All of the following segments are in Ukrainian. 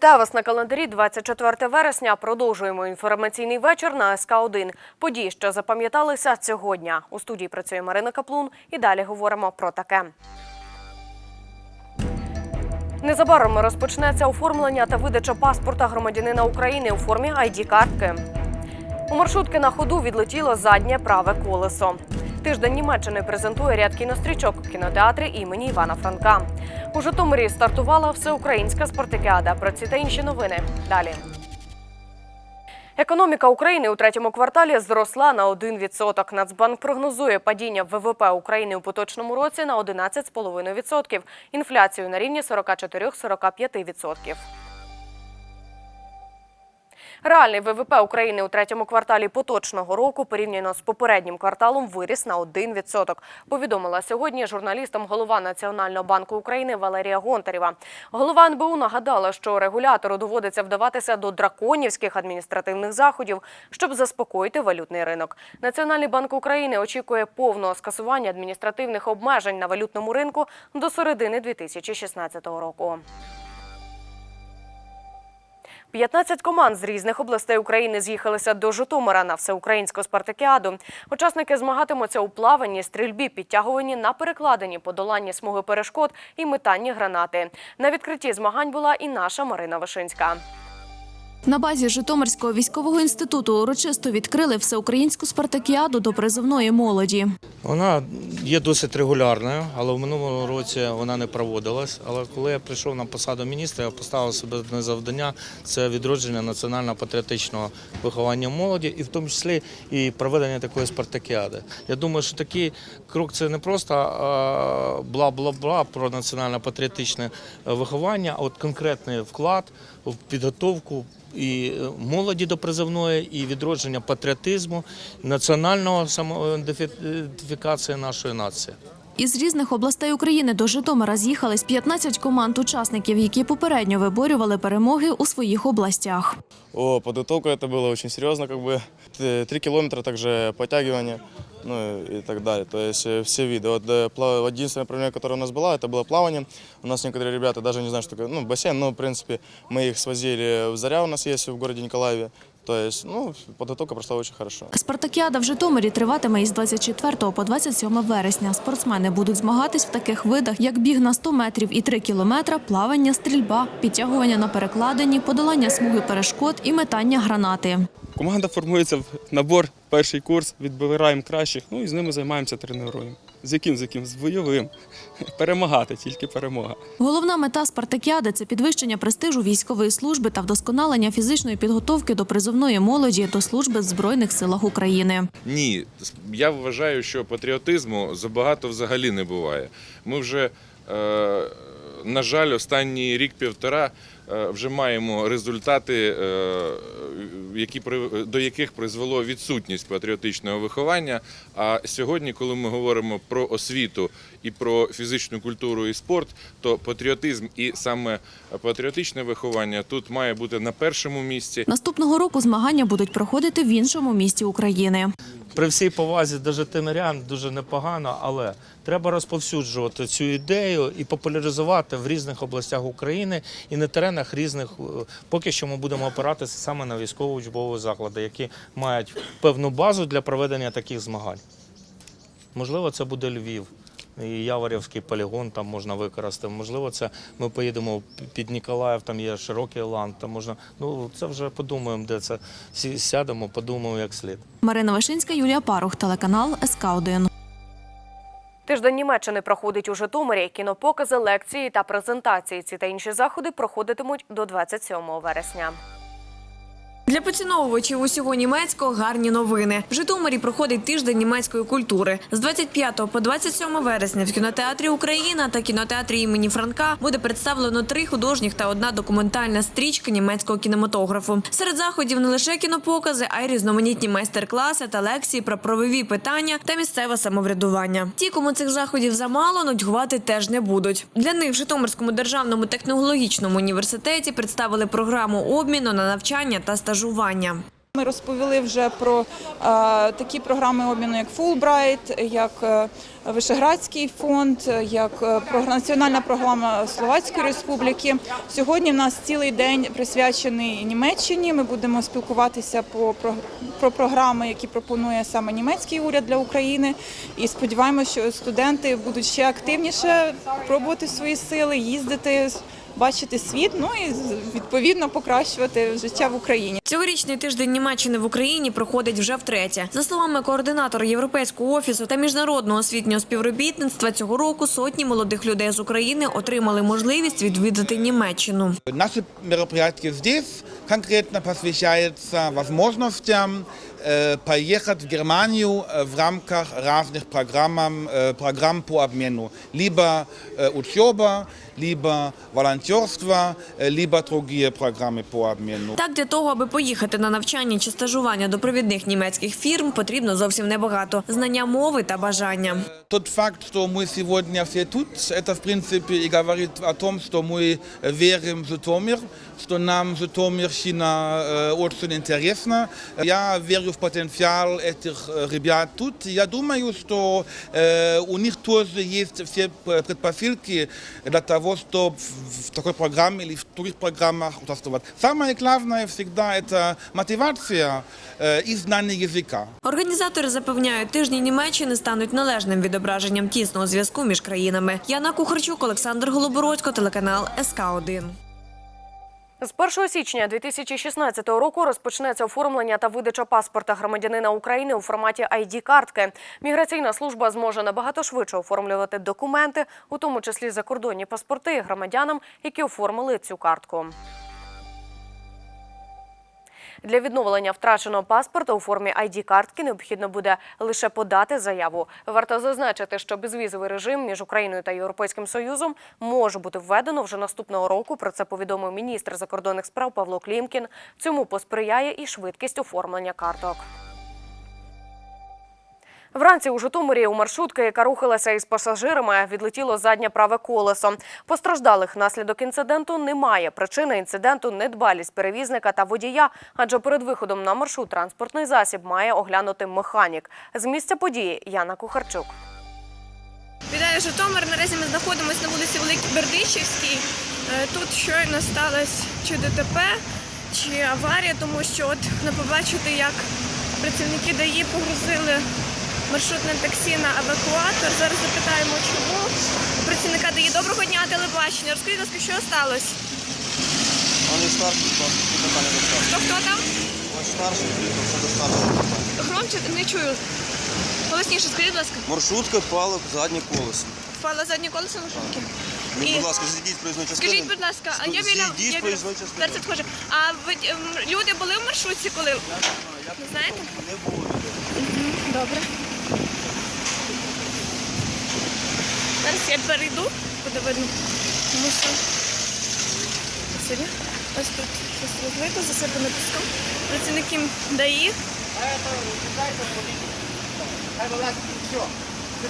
Вітаю вас на календарі 24 вересня. Продовжуємо інформаційний вечір на СК 1 Події, що запам'яталися цього дня. У студії працює Марина Каплун. І далі говоримо про таке. Незабаром розпочнеться оформлення та видача паспорта громадянина України у формі id картки У маршрутки на ходу відлетіло заднє праве колесо. Тиждень Німеччини презентує ряд кінострічок у кінотеатрі імені Івана Франка. У Житомирі стартувала всеукраїнська спартакіада. Про ці та інші новини далі. Економіка України у третьому кварталі зросла на 1%. Нацбанк прогнозує падіння ВВП України у поточному році на 11,5%. Інфляцію на рівні 44-45%. Реальний ВВП України у третьому кварталі поточного року порівняно з попереднім кварталом виріс на 1%. Повідомила сьогодні журналістам голова Національного банку України Валерія Гонтарєва. Голова НБУ нагадала, що регулятору доводиться вдаватися до драконівських адміністративних заходів, щоб заспокоїти валютний ринок. Національний банк України очікує повного скасування адміністративних обмежень на валютному ринку до середини 2016 року. 15 команд з різних областей України з'їхалися до Житомира на всеукраїнську спартакіаду. Учасники змагатимуться у плаванні, стрільбі, підтягуванні на перекладині, подоланні смуги перешкод і метанні гранати. На відкритті змагань була і наша Марина Вишинська. На базі Житомирського військового інституту урочисто відкрили всеукраїнську спартакіаду до призовної молоді. Вона є досить регулярною, але в минулому році вона не проводилась. Але коли я прийшов на посаду міністра, я поставив себе одне завдання це відродження національно-патріотичного виховання молоді, і в тому числі і проведення такої спартакіади. Я думаю, що такий крок це не просто бла-бла-бла про національно-патріотичне виховання, а от конкретний вклад в підготовку і молоді до призовної, і відродження патріотизму, національного самоідентифікації нашої нації. Із різних областей України до Житомира з'їхались 15 команд учасників, які попередньо виборювали перемоги у своїх областях. О, подготовка это было очень серьезно, как бы Т- три километра также подтягивание, ну и так далее. То есть э, все виды. Вот э, пла- единственное направление, которое у нас было, это было плавание. У нас некоторые ребята даже не знают, что такое, ну, бассейн, но в принципе мы их свозили в Заря у нас есть в городе Николаеве. То есть, ну, подготовка прошла очень хорошо. Спартакіада в Житомирі триватиме із 24 по 27 вересня. Спортсмени будуть змагатись в таких видах, як біг на 100 метрів і 3 кілометра, плавання, стрільба, підтягування на перекладині, подолання смуги перешкод і метання гранати. Команда формується в набор, перший курс, відбираємо кращих, ну і з ними займаємося тренуємо. З яким, з яким? З бойовим. Перемагати, тільки перемога. Головна мета спартакіади це підвищення престижу військової служби та вдосконалення фізичної підготовки до призовної молоді до служби в збройних силах України. Ні, я вважаю, що патріотизму забагато взагалі не буває. Ми вже, е, на жаль, останній рік-півтора е, вже маємо результати, е, які, до яких призвело відсутність патріотичного виховання. А сьогодні, коли ми говоримо про освіту і про фізичну культуру і спорт, то патріотизм і саме патріотичне виховання тут має бути на першому місці. Наступного року змагання будуть проходити в іншому місті України. При всій повазі до житомирян дуже непогано, але треба розповсюджувати цю ідею і популяризувати в різних областях України і на теренах різних. е, Поки що ми будемо опиратися саме на військово-учбові заклади, які мають певну базу для проведення таких змагань. Можливо, це буде Львів. І Яворівський полігон там можна використати. Можливо, це ми поїдемо під Ніколаїв, там є широкий ланд, там можна. Ну це вже подумаємо, де це. Сі- Сядемо, подумаємо як слід. Марина Вишинська, Юлія Парух, телеканал СК 1 Тиждень Німеччини проходить у Житомирі. Кінопокази, лекції та презентації. Ці та інші заходи проходитимуть до 27 вересня. Для поціновувачів усього німецького гарні новини. В Житомирі проходить тиждень німецької культури. З 25 по 27 вересня в кінотеатрі Україна та кінотеатрі імені Франка буде представлено три художніх та одна документальна стрічка німецького кінематографу. Серед заходів не лише кінопокази, а й різноманітні майстер-класи та лекції про правові питання та місцеве самоврядування. Ті, кому цих заходів замало, нудьгувати теж не будуть. Для них в Житомирському державному технологічному університеті представили програму обміну на навчання та стажування. Ми розповіли вже про е, такі програми обміну, як Fulbright, як е, Вишеградський фонд, як е, національна програма Словацької Республіки. Сьогодні в нас цілий день присвячений Німеччині. Ми будемо спілкуватися по про програми, які пропонує саме німецький уряд для України. І сподіваємося, що студенти будуть ще активніше пробувати свої сили, їздити, бачити світ, ну і відповідно покращувати життя в Україні. Цьогорічний тиждень Німеччини в Україні проходить вже втретє. За словами координатора Європейського офісу та міжнародного освітнього співробітництва, цього року сотні молодих людей з України отримали можливість відвідати Німеччину. Наше мероприятие здесь конкретно посвящается возможностям поехать в Германию э, в рамках разных программ, э, программ по обмену. Либо э, учеба, либо волонтерство, э, либо другие программы по обмену. Так, для того, аби поїхати на навчання чи стажування до провідних німецьких фірм, потрібно зовсім небагато знання мови та бажання. Тот факт, что мы сегодня все тут, это в принципе и говорит о том, что мы верим в Житомир, что нам Житомирщина э, очень интересна. Я верю в потенциал этих э, ребят тут. Я думаю, что э, у них тоже есть все п- предпосылки для того, чтобы в такой программе или в других программах участвовать. Самое главное всегда это мотивация э, и знание языка. Організатори запевняють, тижні Німеччини стануть належним відображенням тісного зв'язку між країнами. Яна Кухарчук, Олександр Голобородько, телеканал СК 1 з 1 січня 2016 року розпочнеться оформлення та видача паспорта громадянина України у форматі ID-картки. Міграційна служба зможе набагато швидше оформлювати документи, у тому числі закордонні паспорти громадянам, які оформили цю картку. Для відновлення втраченого паспорта у формі ID-картки необхідно буде лише подати заяву. Варто зазначити, що безвізовий режим між Україною та Європейським Союзом може бути введено вже наступного року. Про це повідомив міністр закордонних справ Павло Клімкін. Цьому посприяє і швидкість оформлення карток. Вранці у Житомирі у маршрутки, яка рухалася із пасажирами, відлетіло заднє праве колесо. Постраждалих внаслідок інциденту немає. Причина інциденту недбалість перевізника та водія, адже перед виходом на маршрут транспортний засіб має оглянути механік. З місця події Яна Кухарчук. Вітаю Житомир. Наразі ми знаходимося на вулиці Великій Бердичівській. Е, Тут щойно сталося чи ДТП, чи аварія, тому що от не побачити, як працівники ДАІ погрузили маршрутне таксі на евакуатор. Зараз запитаємо, чому. Працівника ДАІ доброго дня, телебачення. Розкажіть, ласка, що сталося? Вони старші, то питання до старших. Хто хто там? Старший, приїхав, все до старшого. Громче не чую. Голосніше, скажіть, будь ласка, Маршрутка впала в заднє колесо. впало заднє колесо маршрутки? І- будь ласка, зійдіть з проїзної частини. Скажіть, будь ласка, а я біля Зійдіть з я біля проїзної частини. зараз відходжу. А ви люди були в маршрутці, коли не знаєте? Не було. Добре. Зараз я перейду, буде видно. Тому що Сиді. ось тут щось розлито, засипане піском. Працівники ДАІ.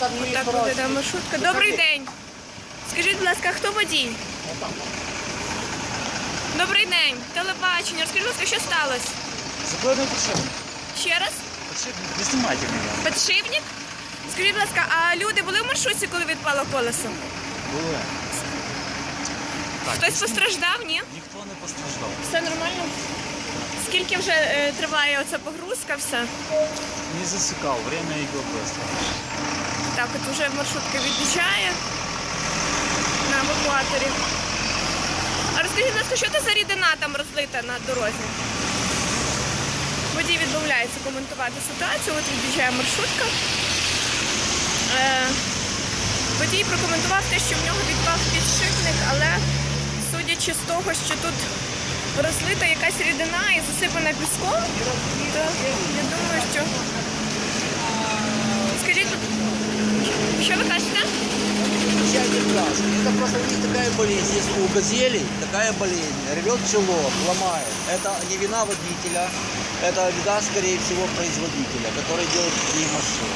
Так виглядає маршрутка. Добрий день. Скажіть, будь ласка, хто водій? Добрий день. Телебачення. Розкажіть, будь ласка, що сталося? Закладний подшипник. Ще раз? Не знімайте мене. Підшипник? Скажіть, будь ласка, а люди були в маршрутці, коли відпало колесо? Були. Хтось постраждав, ні? Ніхто не постраждав. Все нормально? Скільки вже е, триває оця погрузка, все? Не засікав, время йде просто. Так, от вже маршрутка від'їжджає на евакуаторі. А розкажіть, будь ласка, що це за рідина там розлита на дорозі? Водій відмовляється коментувати ситуацію, от від'їжджає маршрутка. Е, водій прокоментував те, що в нього відпав підшипник, але судячи з того, що тут розлита якась рідина і засипана піском, то я думаю, що. Скажіть, що ви кажете? Это просто них такая болезнь. Есть у газелей такая болезнь. Рвет чело, ломает. Это не вина водителя. Это вина, скорее всего, производителя, который делает такие машины.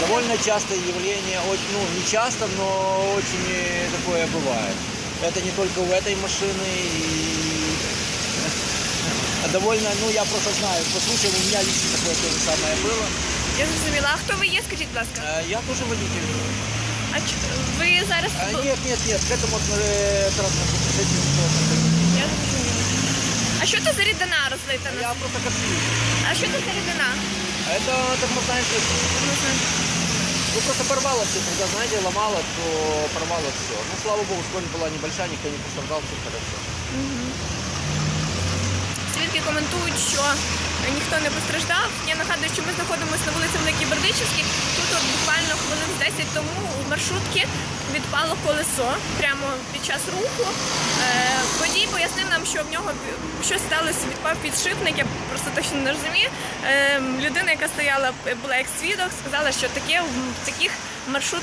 Довольно частое явление, очень, ну не часто, но очень э, такое бывает. Это не только у этой машины, и довольно, ну я просто знаю, послушал, у меня лично такое то же самое было. Я зрозуміла. А хто ви є? Скажіть, будь ласка. Э, Я тоже водитель. А ч- ви зараз А, Нет, нет, нет, к этому э, транспорту, с этим не должно быть. я зрозуміла. А що це за рідина розлита на Я просто как. А що це за рідина? А Это тормозная жидкость. Ну просто порвало все, когда, знаете, ломало, то порвало все. Ну, слава богу, скорость была небольшая, никто не пострадал, все хорошо. Свідки коментують, що ніхто не постраждав. Я нагадую, що ми знаходимося на вулиці Великій Бердичівській. Тут от буквально хвилин з 10 тому у маршрутки відпало колесо прямо під час руху. Е, що в нього щось сталося, відпав підшипник. Я просто точно не розумію. Е, людина, яка стояла, була як свідок, сказала, що таке в таких маршрут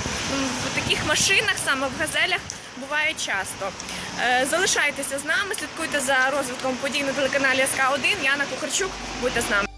в таких машинах, саме в газелях, буває часто. Е, Залишайтеся з нами, слідкуйте за розвитком подій на телеканалі СК 1 Яна Кухарчук. Будьте з нами.